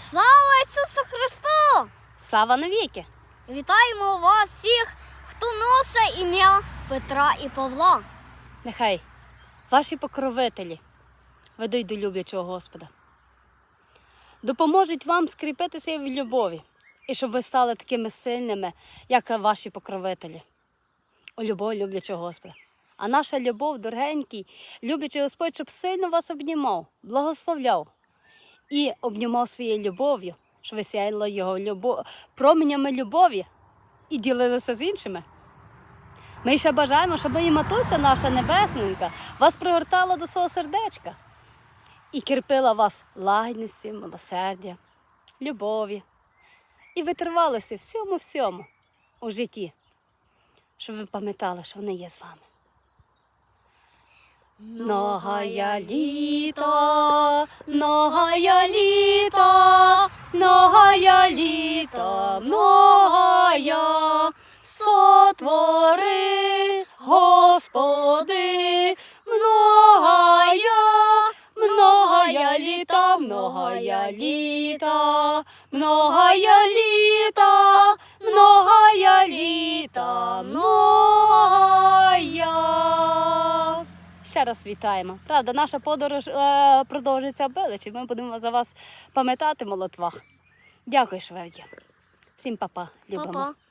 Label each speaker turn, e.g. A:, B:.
A: Слава Ісусу Христу!
B: Слава навіки!
A: Вітаємо вас всіх, хто носить ім'я Петра і Павла.
B: Нехай ваші покровителі ведуть до люблячого Господа. Допоможуть вам скріпитися в любові, і щоб ви стали такими сильними, як ваші покровителі. У любов люблячого Господа. А наша любов, дорогенький, люблячий Господь, щоб сильно вас обнімав, благословляв і обнімав своєю любов'ю, щоб ви сяяли його любов, променями любові і ділилися з іншими. Ми ще бажаємо, щоб і матуся наша небесненька вас пригортала до свого сердечка і кірпила вас лагідності, милосердя, любові і витривалося всьому всьому у житті, щоб ви пам'ятали, що вони є з вами. Многая літа, многая літа, многая літа, многая сотвори, Господи, многая, многая літа, многая літа, многая літа, многая літа, многая. Ще раз вітаємо. Правда, наша подорож е, продовжується в. Ми будемо за вас пам'ятати в. Дякую, шведі. Всім папа, любимо.
A: Па-па.